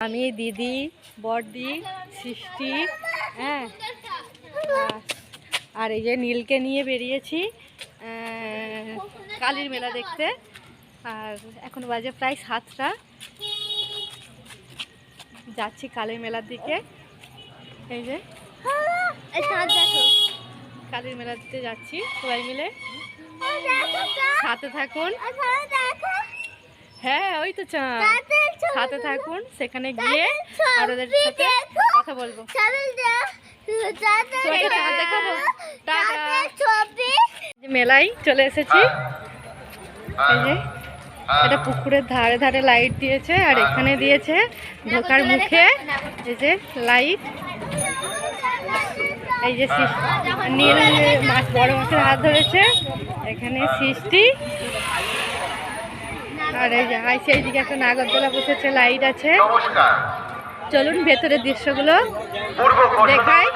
আমি, দিদি, বড়দি, সৃষ্টি হ্যাঁ। আর- এই যে নীলকে নিয়ে বেরিয়েছি কালীর মেলা দেখতে। আর এখন বাজে প্রায় সাতটা। যাচ্ছি কালীর মেলার দিকে। এই যে। কালীর মেলার দিকে যাচ্ছি সবাই মিলে। সাথে থাকুন। হ্যাঁ ওই তো চাঁদ সাথে থাকুন সেখানে গিয়ে আপনাদের সাথে কথা বলব। মেলায় চলে এসেছি। এই যে এটা পুকুরের ধারে ধারে লাইট দিয়েছে আর এখানে দিয়েছে ঢোকার মুখে। এই যে লাইট। এই যে নীল মাছ বড় মাছের হাত ধরেছে। এখানে সৃষ্টি। আর এই যে আইসি এইদিকে একটা নাগরদোলা বসেছে লাইট আছে। চলুন ভেতরের দৃশ্যগুলো পূর্ব দেখাই।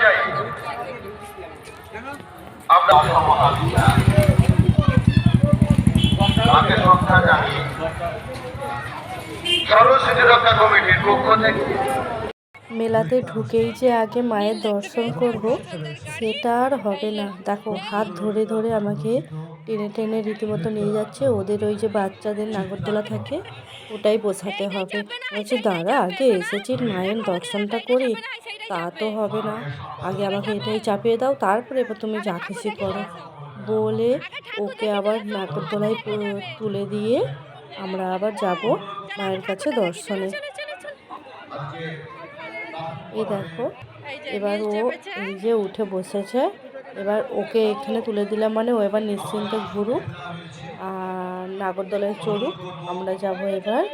মেলাতে ঢুকেই যে আগে মায়ের দর্শন করব সেটা আর হবে না। দেখো হাত ধরে ধরে আমাকে টেনে টেনে রীতিমতো নিয়ে যাচ্ছে। ওদের ওই যে বাচ্চাদের নাগরদোলা থাকে, ওটাই বোঝাতে হবে। বলছি, দাঁড়া, আগে এসেছি মায়ের দর্শনটা করি, তা তো হবে না। আগে আমাকে এটাই চাপিয়ে দাও, তারপরে এবার তুমি যা খুশি করো। বলে ওকে আবার নাগরদোলায় তুলে দিয়ে আমরা আবার যাব মায়ের কাছে দর্শনে। এই দেখো, এবার ও যে উঠে বসেছে এবার ওকে এখানে তুলে দিলাম মানে ও এবার নিশ্চিন্তে ঘুরুক, আর নাগরদোলায় চড়ুক। আমরা যাব এবার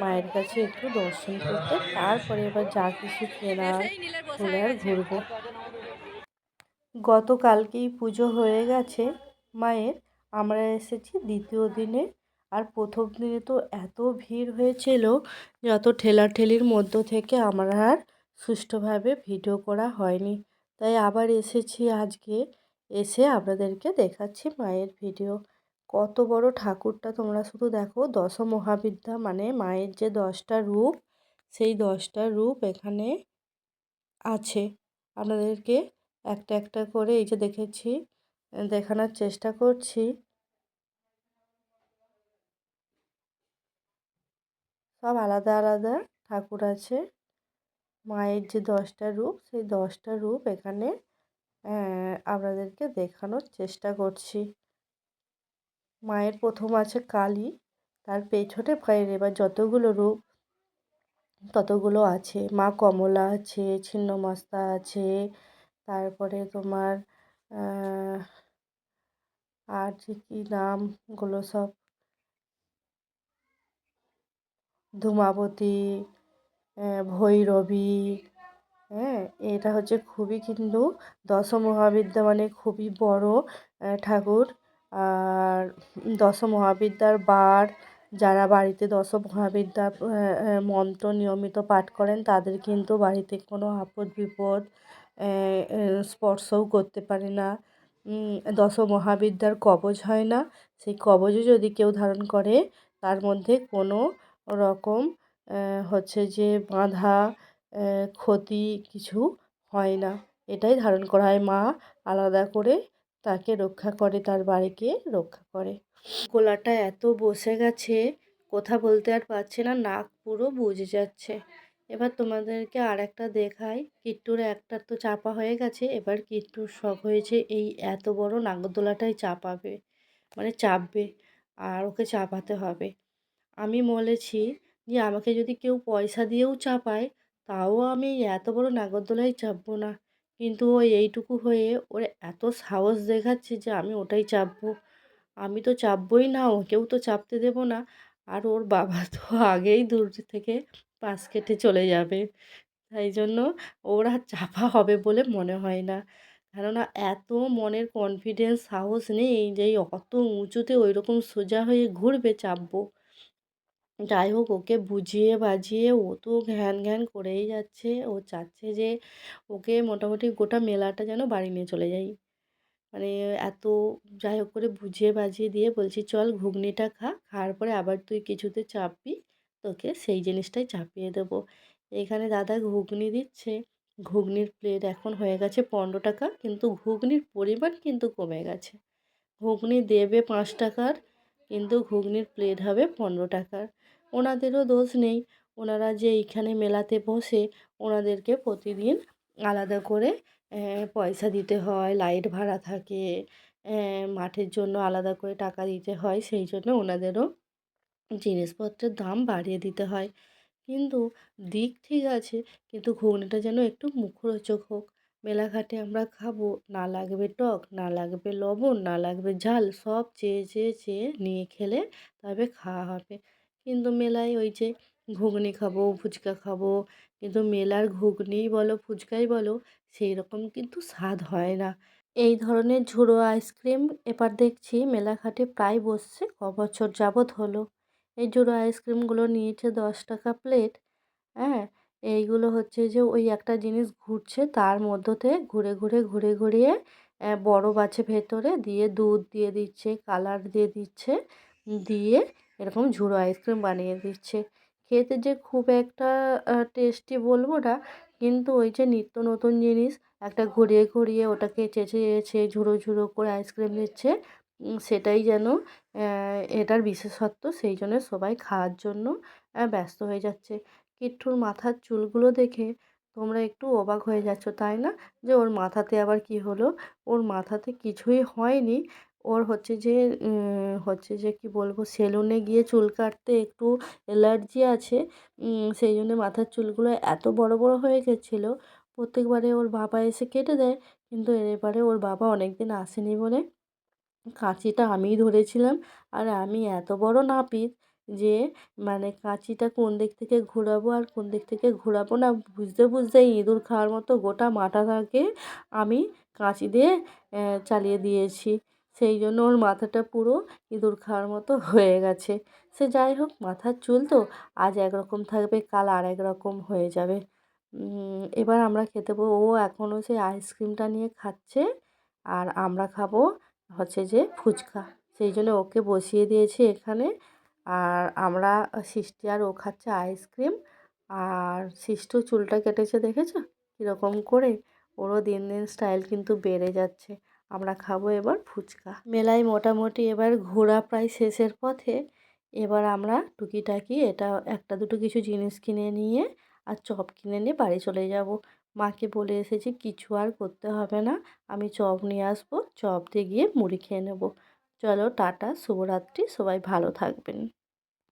মায়ের কাছে একটু দর্শন করতে। তারপরে এবার যা কিছু কেনার ঘুরে ঘুরবো। গতকালকেই পুজো হয়ে গেছে মায়ের। আমরা এসেছি দ্বিতীয় দিনে। আর প্রথম দিনে তো এত ভিড় হয়েছিল, যত ঠেলাঠেলির মধ্য থেকে আমরা আর সুষ্ঠুভাবে ভিডিও করা হয়নি। তাই আবার এসেছি আজকে। এসে আপনাদেরকে দেখাচ্ছি মায়ের ভিডিও কত বড় ঠাকুরটা তোমরা শুধু দেখো দশ মহাবিদ্যা মানে মায়ের যে দশটা রূপ, সেই দশটা রূপ এখানে আছে। আপনাদেরকে একটা একটা করে এই যে দেখেছি, দেখানোর চেষ্টা করছি। সব আলাদা আলাদা ঠাকুর আছে। মায়ের যে দশটা রূপ, সেই দশটা রূপ এখানে আপনাদেরকে দেখানোর চেষ্টা করছি। মায়ের প্রথম আছে কালী, তার পেছনে মায়ের এবার যতগুলো রূপ, ততগুলো আছে। মা কমলা আছে ছিন্নমস্তা আছে, তারপরে তোমার আর যে কী নামগুলো সব? ধূমাবতী ভৈরবী হ্যাঁ এটা হচ্ছে খুবই কিন্তু দশ মহাবিদ্যা মানে খুবই বড় ঠাকুর। আর দশ মহাবিদ্যার বার যারা বাড়িতে দশ আহ, মন্ত্র নিয়মিত পাঠ করেন তাদের কিন্তু বাড়িতে কোনো আপদ বিপদ স্পর্শও করতে পারে না। দশ মহাবিদ্যার কবচ হয় না। সেই কবচও যদি কেউ ধারণ করে তার মধ্যে কোনো রকম হচ্ছে যে বাঁধা ক্ষতি কিছু হয় না। এটাই ধারণ করা হয়। মা আলাদা করে তাকে রক্ষা করে, তার বাড়িকে রক্ষা করে। গলাটা এত বসে গেছে, কথা বলতে আর পারছে না, নাক পুরো বুজে যাচ্ছে। এবার তোমাদেরকে আর একটা দেখাই। কিট্টুর একটা তো চাপা হয়ে গেছে, এবার কিট্টুর শখ হয়েছে এই এত বড় নাগরদোলাটাই চাপাবে মানে চাপবে, আর ওকে চাপাতে হবে। আমি বলেছি যে আমাকে যদি কেউ পয়সা দিয়েও চাপায়, তাও আমি এত বড় নাগরদোলায় চাপবো না। কিন্তু ও এইটুকু হয়ে ওর এত সাহস দেখাচ্ছে যে আমি ওটাই চাপবো। আমি তো চাপবই না, ওকেও তো চাপতে দেবো না। আর ওর বাবা তো আগেই দূর থেকে পাশ কেটে চলে যাবে। তাই জন্য ওর আর চাপা হবে বলে মনে হয় না। কেননা এত মনের কনফিডেন্স সাহস নেই যে অত উঁচুতে ওই রকম সোজা হয়ে ঘুরবে, চাপবো। যাই হোক ওকে বুঝিয়ে বাজিয়ে ও তো ঘ্যান ঘ্যান করেই যাচ্ছে। ও চাচ্ছে যে ওকে মোটামুটি গোটা মেলাটা যেন বাড়ি নিয়ে চলে যাই। মানে এত যাই হোক করে বুঝিয়ে বাজিয়ে দিয়ে বলছি, চল ঘুগনিটা খা, খাওয়ার পরে আবার তুই কিছুতে চাপবি, তোকে সেই জিনিসটাই চাপিয়ে দেবো। এখানে দাদা ঘুগনি দিচ্ছে। ঘুগনির প্লেট এখন হয়ে গেছে পনেরো টাকা, কিন্তু ঘুগনির পরিমাণ কিন্তু কমে গেছে। ঘুগনি দেবে পাঁচ টাকার, কিন্তু ঘুগনির প্লেট হবে পনেরো টাকার। ওনাদেরও দোষ নেই। ওনারা যে এইখানে মেলাতে বসে, ওনাদেরকে প্রতিদিন আলাদা করে পয়সা দিতে হয়, লাইট ভাড়া থাকে মাঠের জন্য আলাদা করে টাকা দিতে হয়, সেই জন্য ওনাদেরও জিনিসপত্রের দাম বাড়িয়ে দিতে হয়। কিন্তু দিক ঠিক আছে, কিন্তু ঘুগনিটা যেন একটু মুখরোচক হোক। মেলাঘাটে আমরা খাব, না লাগবে টক, না লাগবে লবণ, না লাগবে ঝাল, সব চেয়ে চেয়ে চেয়ে নিয়ে খেলে তবে খাওয়া হবে। কিন্তু মেলায় ওই যে ঘুগনি খাব, ফুচকা খাব, কিন্তু মেলার ঘুগনিই বলো, ফুচকাই বলো সেই রকম কিন্তু স্বাদ হয় না। এই ধরনের ঝুড়ো আইসক্রিম এবার দেখছি মেলাঘাটে প্রায় বসছে, ক বছর যাবৎ হলো। এই ঝুড়ো আইসক্রিমগুলো নিয়েছে দশ টাকা প্লেট হ্যাঁ? এইগুলো হচ্ছে যে ওই একটা জিনিস ঘুরছে, তার মধ্যতে ঘুরে ঘুরে ঘুরে ঘুরিয়ে বরফ আছে ভেতরে, দিয়ে দুধ দিয়ে দিচ্ছে, কালার দিয়ে দিচ্ছে, দিয়ে এরকম ঝুড়ো আইসক্রিম বানিয়ে দিচ্ছে। খেতে যে খুব একটা টেস্টি বলব না, কিন্তু ওই যে নিত্য নতুন জিনিস, একটা ঘুরিয়ে ঘুরিয়ে ওটাকে চেঁচে চেঁচে ঝুড়ো ঝুড়ো করে আইসক্রিম দিচ্ছে সেটাই যেন এটার বিশেষত্ব, সেই জন্য সবাই খাওয়ার জন্য ব্যস্ত হয়ে যাচ্ছে। কিট্টুর মাথার চুলগুলো দেখে তোমরা একটু অবাক হয়ে যাচ্ছ, তাই না? যে ওর মাথাতে আবার কি হলো? ওর মাথাতে কিছুই হয়নি। ওর হচ্ছে যে হচ্ছে যে, কি বলব, সেলুনে গিয়ে চুল কাটতে একটু অ্যালার্জি আছে। সেই জন্য মাথার চুলগুলো এত বড় বড় হয়ে গেছিল। প্রত্যেকবারে ওর বাবা এসে কেটে দেয়। কিন্তু এবারে ওর বাবা অনেক দিন আসেনি বলে কাঁচিটা আমিই ধরেছিলাম। আর আমি এত বড় নাপিত যে মানে কাঁচিটা কোন দিক থেকে ঘোরাবো আর কোন দিক থেকে ঘোরাবো না, বুঝতে বুঝতে ইঁদুর খাওয়ার মতো গোটা মাথাটাকে আমি কাঁচি দিয়ে চালিয়ে দিয়েছি। সেই জন্য ওর মাথাটা পুরো ইঁদুর খাওয়ার মতো হয়ে গেছে। সে যাই হোক, মাথার চুল তো আজ একরকম থাকবে, কাল আর এক রকম হয়ে যাবে। এবার আমরা খেতে ও এখনও সেই আইসক্রিমটা নিয়ে খাচ্ছে আর আমরা খাব হচ্ছে যে ফুচকা। সেই জন্য ওকে বসিয়ে দিয়েছি এখানে আর আমরা, সৃষ্টি আর ও খাচ্ছে আইসক্রিম। আর সৃষ্টিও চুলটা কেটেছে দেখেছ? কীরকম করে? ওরও দিন দিন স্টাইল কিন্তু বেড়ে যাচ্ছে। আমরা খাব এবার ফুচকা। মেলায় মোটামুটি এবার ঘোরা প্রায় শেষের পথে, এবার আমরা টুকিটাকি এটা একটা দুটো কিছু জিনিস কিনে নিয়ে আর চপ কিনে নিয়ে বাড়ি চলে যাব। মাকে বলে এসেছি, কিছু আর করতে হবে না, আমি চপ নিয়ে আসব, চপ দিয়ে গিয়ে মুড়ি খেয়ে নেব। চলো, টাটা, শুভরাত্রি, সবাই ভালো থাকবেন।